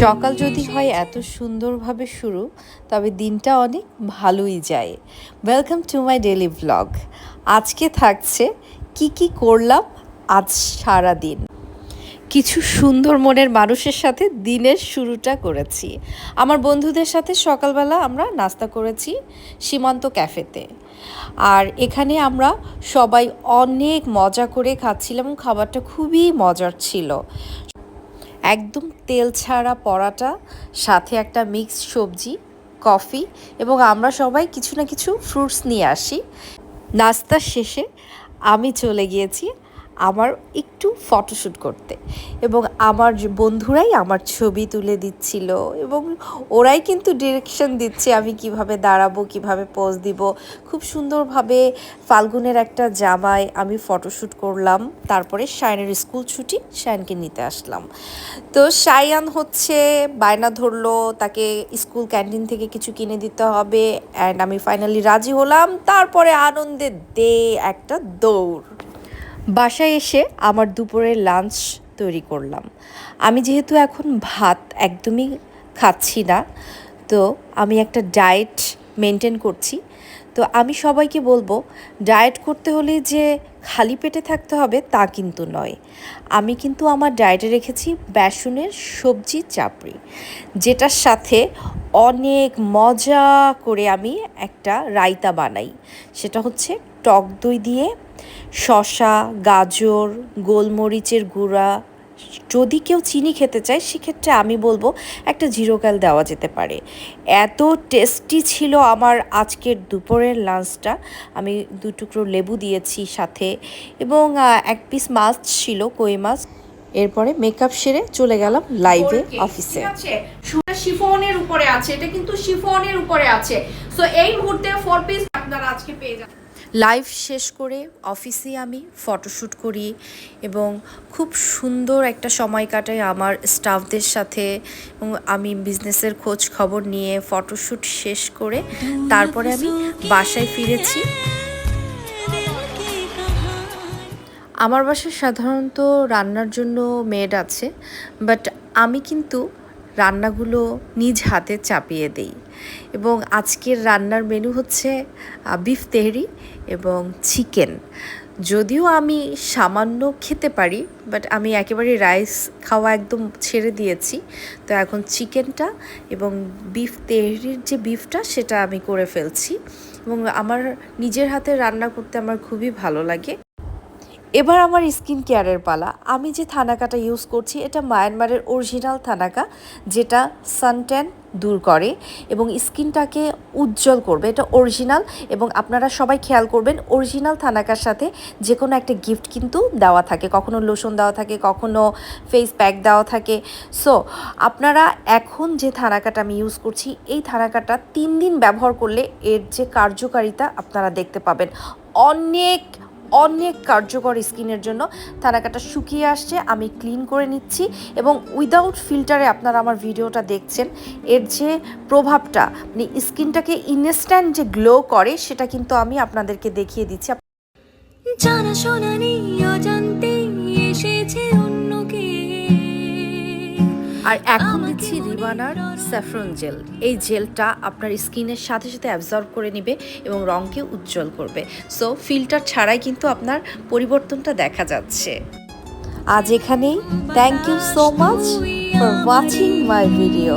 সকাল যদি হয় এত সুন্দরভাবে শুরু, তবে দিনটা অনেক ভালোই যায়। Welcome to my daily blog আজকে থাকছে কি কি করলাম আজ সারা দিন কিছু সুন্দর মনের মানুষের সাথে দিনের শুরুটা করেছি। আমার বন্ধুদের সাথে সকালবেলা আমরা নাস্তা করেছি সীমান্ত ক্যাফেতে। আর এখানে আমরা সবাই অনেক মজা করে খাচ্ছিলাম, খাবারটা খুবই মজার ছিল। একদম তেল ছাড়া পরাটা, সাথে একটা মিক্স সবজি কফি এবং আমরা সবাই কিছু না কিছু ফ্রুটস নিয়ে আসি। নাস্তার শেষে আমি চলে গিয়েছি আমার একটু ফটোশ্যুট করতে। এবং আমার বন্ধুরাই আমার ছবি তুলে দিচ্ছিল এবং ওরাই কিন্তু ডিরেকশন দিচ্ছে আমি কীভাবে দাঁড়াবো, কীভাবে পোজ দিব। খুব সুন্দরভাবে ফাল্গুনের একটা জামায় আমি ফটোশ্যুট করলাম, তারপরে শায়নের স্কুল ছুটি শায়নকে নিতে আসলাম। তো শায়ান হচ্ছে বায়না ধরলো, তাকে স্কুল ক্যান্টিন থেকে কিছু কিনে দিতে হবে অ্যান্ড আমি ফাইনালি রাজি হলাম। তারপরে আনন্দে দে একটা দৌড়। বাসায় এসে আমার দুপুরের লাঞ্চ তৈরি করলাম। আমি যেহেতু এখন ভাত একদমই খাচ্ছি না, তো আমি একটা ডায়েট মেনটেন করছি। তো আমি সবাইকে বলব ডায়েট করতে হলে যে খালি পেটে থাকতে হবে তা কিন্তু নয়। আমি কিন্তু আমার ডায়েটে রেখেছি বেসনের সবজি চাপড়ি, যেটার সাথে অনেক মজা করে আমি একটা রায়তা বানাই। সেটা হচ্ছে টক দই দিয়ে শসা গাজর গোলমরিচের গুঁড়া। যদি কেউ চিনি খেতে চায় সেক্ষেত্রে আমি বলব একটা জিরোকাল দেওয়া যেতে পারে। এত টেস্টি ছিল আমার আজকের দুপুরের লাঞ্চটা। আমি দু টুকরো লেবু দিয়েছি সাথে এবং এক পিস মাছ ছিল কই মাছ। এরপরে মেকআপ সেরে চলে গেলাম লাইভে অফিসে শিফনের উপরে আছে, এটা কিন্তু শিফনের উপরে আছে। সো এই মুহূর্তে ফোর পিস আপনারা আজকে পেয়ে যাবেন। লাইভ শেষ করে অফিসে আমি ফটোশ্যুট করি এবং খুব সুন্দর একটা সময় কাটাই আমার স্টাফদের সাথে এবং আমি বিজনেসের খোঁজ খবর নিয়ে ফটোশ্যুট শেষ করে তারপরে আমি বাসায় ফিরেছি। আমার বাসায় সাধারণত রান্নার জন্য মেড আছে বাট আমি কিন্তু রান্নাগুলো নিজ হাতে চাপিয়ে দেই। এবং আজকের রান্নার মেনু হচ্ছে বিফ তেহরি এবং চিকেন যদিও আমি সামান্য খেতে পারি বাট আমি একেবারে রাইস খাওয়া একদম ছেড়ে দিয়েছি। তো এখন চিকেনটা এবং বিফ তেহরির যে বিফটা সেটা আমি করে ফেলছি। এবং আমার নিজের হাতে রান্না করতে আমার খুবই ভালো লাগে। এবার আমার স্কিন কেয়ারের পালা। আমি যে থানাকাটা ইউজ করছি, এটা মায়ানমারের অরিজিনাল থানাকা, যেটা সানট্যান দূর করে এবং স্কিনটাকে উজ্জ্বল করবে। এটা অরিজিনাল এবং আপনারা সবাই খেয়াল করবেন অরিজিনাল থানাকার সাথে যে কোনো একটা গিফট কিন্তু দেওয়া থাকে। কখনো লোশন দেওয়া থাকে, কখনো ফেস প্যাক দেওয়া থাকে। সো আপনারা এখন যে থানাকাটা আমি ইউজ করছি, এই থানাকাটা তিন দিন ব্যবহার করলে এর যে কার্যকারিতা আপনারা দেখতে পাবেন। অনেক অনেক কার্যকর স্কিনের জন্য। থানাকাটা শুকিয়ে আসছে আমি ক্লিন করে নিচ্ছি এবং উইদাউট ফিল্টারে আপনারা আমার ভিডিওটা দেখছেন। এর যে প্রভাবটা মানে স্কিনটাকে ইনস্ট্যান্ট যে গ্লো করে সেটা কিন্তু আমি আপনাদেরকে দেখিয়ে দিচ্ছি। জানাশোনা নেই অজান্তে এসেছে আর এখন দিচ্ছি রিবানার স্যাফরন জেল। এই জেলটা আপনার স্কিনের সাথে সাথে অ্যাবজর্ব করে নেবে এবং রঙকে উজ্জ্বল করবে। সো ফিল্টার ছাড়াই কিন্তু আপনার পরিবর্তনটা দেখা যাচ্ছে। আজ এখানেই। Thank you so much for watching my video